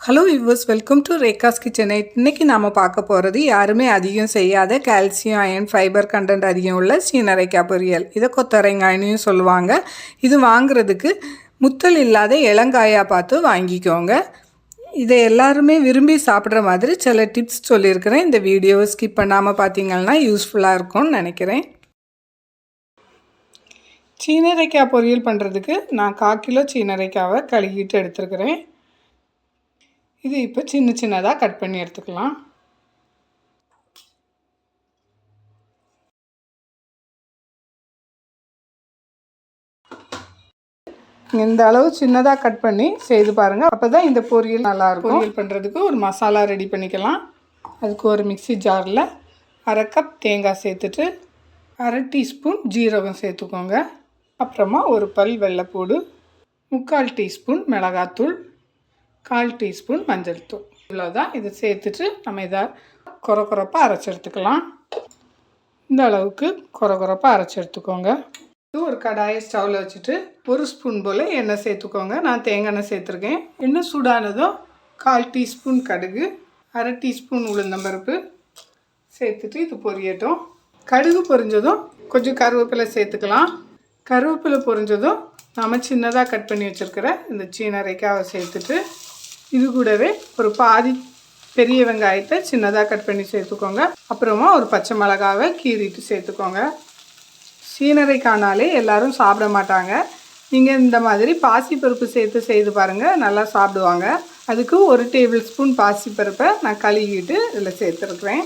Hello viewers welcome to Rekha's கிச்சனை இன்றைக்கி நாம் பார்க்க போகிறது யாருமே அதிகம் செய்யாத கால்சியம் அயன் ஃபைபர் கண்டென்ட் அதிகம் உள்ள சீனரைக்காய் பொரியல். இதை கொத்தரைங்காயின்னு சொல்லுவாங்க. இது வாங்குறதுக்கு முத்தல் இல்லாத இளங்காயாக பார்த்து வாங்கிக்கோங்க. இதை எல்லாருமே விரும்பி சாப்பிட்ற மாதிரி சில டிப்ஸ் சொல்லியிருக்கிறேன். இந்த வீடியோவை ஸ்கிப் பண்ணாமல் பார்த்தீங்கன்னா யூஸ்ஃபுல்லாக இருக்கும்னு நினைக்கிறேன். சீனரைக்காய் பொரியல் பண்ணுறதுக்கு நான் கால் கிலோ சீனரைக்காவை கழுகிட்டு எடுத்துருக்கிறேன். இது இப்போ சின்ன சின்னதாக கட் பண்ணி எடுத்துக்கலாம். இந்த அளவு சின்னதாக கட் பண்ணி செய்து பாருங்கள் அப்போ தான் இந்த பொரியல் நல்லாயிருக்கும். பொரியல் பண்ணுறதுக்கு ஒரு மசாலா ரெடி பண்ணிக்கலாம். அதுக்கு ஒரு மிக்சி ஜாரில் அரை கப் தேங்காய் சேர்த்துட்டு அரை டீஸ்பூன் ஜீரகம் சேர்த்துக்கோங்க. அப்புறமா ஒரு பல் வெள்ளைப்பூடு முக்கால் டீஸ்பூன் மிளகாத்தூள் கால் டீஸ்பூன் மஞ்சள் தூள். இவ்வளோதான் இதை சேர்த்துட்டு நம்ம இதை குறை குறைப்பாக அரைச்சி எடுத்துக்கலாம். இந்த அளவுக்கு குறை குறைப்பாக அரைச்சி எடுத்துக்கோங்க. இது ஒரு கடாயை ஸ்டவ்வில் வச்சுட்டு ஒரு ஸ்பூன் போல் எண்ணெய் சேர்த்துக்கோங்க. நான் தேங்காய் எண்ணெய் சேர்த்துருக்கேன். எண்ணெய் சூடானதும் கால் டீஸ்பூன் கடுகு அரை டீஸ்பூன் உளுந்தம்பருப்பு சேர்த்துட்டு இது பொரியட்டும். கடுகு பொரிஞ்சதும் கொஞ்சம் கருவேப்பிலை சேர்த்துக்கலாம். கருவேப்பிலை பொரிஞ்சதும் நாம் சின்னதாக கட் பண்ணி வச்சுருக்கிற இந்த சீனரைக்காவை சேர்த்துட்டு இது கூடவே ஒரு பாதி பெரிய வெங்காயத்தை சின்னதாக கட் பண்ணி சேர்த்துக்கோங்க. அப்புறமா ஒரு பச்சை மிளகாவை கீறிட்டு சேர்த்துக்கோங்க. சீனரை காணாலே எல்லாரும் சாப்பிட மாட்டாங்க. நீங்கள் இந்த மாதிரி பாசிப்பருப்பு சேர்த்து செய்து பாருங்கள் நல்லா சாப்பிடுவாங்க. அதுக்கு ஒரு டேபிள் ஸ்பூன் பாசிப்பருப்பை நான் கழுவிட்டு இதில் சேர்த்துருக்குறேன்.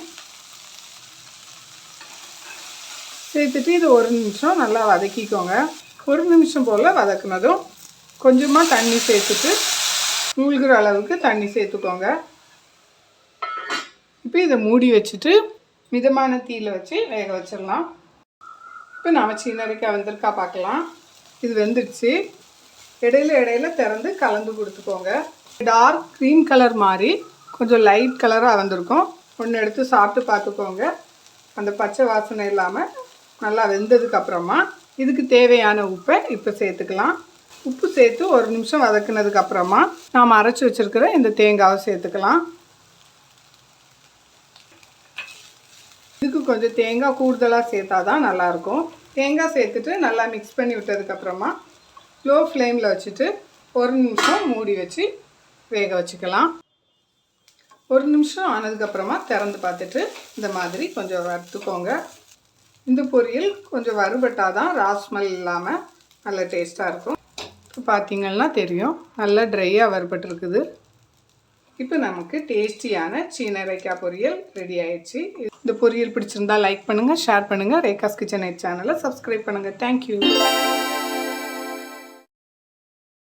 சேர்த்துட்டு இது ஒரு நிமிஷம் நல்லா வதக்கிக்கோங்க. ஒரு நிமிஷம் போல் வதக்குனதும் கொஞ்சமாக தண்ணி சேர்த்துட்டு மூழ்கிற அளவுக்கு தண்ணி சேர்த்துக்கோங்க. இப்போ இதை மூடி வச்சுட்டு மிதமான தீயில் வச்சு வேக வச்சிடலாம். இப்போ நம்ம வரைக்கும் வந்திருக்கா பார்க்கலாம். இது வெந்துடுச்சு. இடையில இடையில திறந்து கலந்து கொடுத்துக்கோங்க. டார்க் க்ரீன் கலர் மாதிரி கொஞ்சம் லைட் கலராக வந்திருக்கும். ஒன்று எடுத்து சாப்பிட்டு பார்த்துக்கோங்க. அந்த பச்சை வாசனை இல்லாமல் நல்லா வெந்ததுக்கு அப்புறமா இதுக்கு தேவையான உப்பை இப்போ சேர்த்துக்கலாம். உப்பு சேர்த்து ஒரு நிமிஷம் வதக்குனதுக்கு அப்புறமா நாம் அரைச்சி வச்சுருக்கிற இந்த தேங்காவை சேர்த்துக்கலாம். இதுக்கு கொஞ்சம் தேங்காய் கூடுதலாக சேர்த்தா தான் நல்லாயிருக்கும். தேங்காய் சேர்த்துட்டு நல்லா மிக்ஸ் பண்ணி விட்டதுக்கப்புறமா லோ ஃப்ளேமில் வச்சுட்டு ஒரு நிமிஷம் மூடி வச்சு வேக வச்சுக்கலாம். ஒரு நிமிஷம் ஆனதுக்கப்புறமா திறந்து பார்த்துட்டு இந்த மாதிரி கொஞ்சம் வறுத்துக்கோங்க. இந்த பொரியல் கொஞ்சம் வறுபட்டால் தான் ராஸ்மல் இல்லாமல் நல்ல டேஸ்ட்டாக இருக்கும். பார்த்தீங்கன்னா தெரியும். நல்லா ட்ரையாக வறுபட்டுருக்குது. இப்போ நமக்கு டேஸ்டியான சீனரைக்காய் பொரியல் ரெடி ஆயிடுச்சு. இந்த பொரியல் பிடிச்சிருந்தா லைக் பண்ணுங்கள் ஷேர் பண்ணுங்கள் ரேகாஸ் கிச்சன் சேனலை சப்ஸ்கிரைப் பண்ணுங்கள் தேங்க்யூ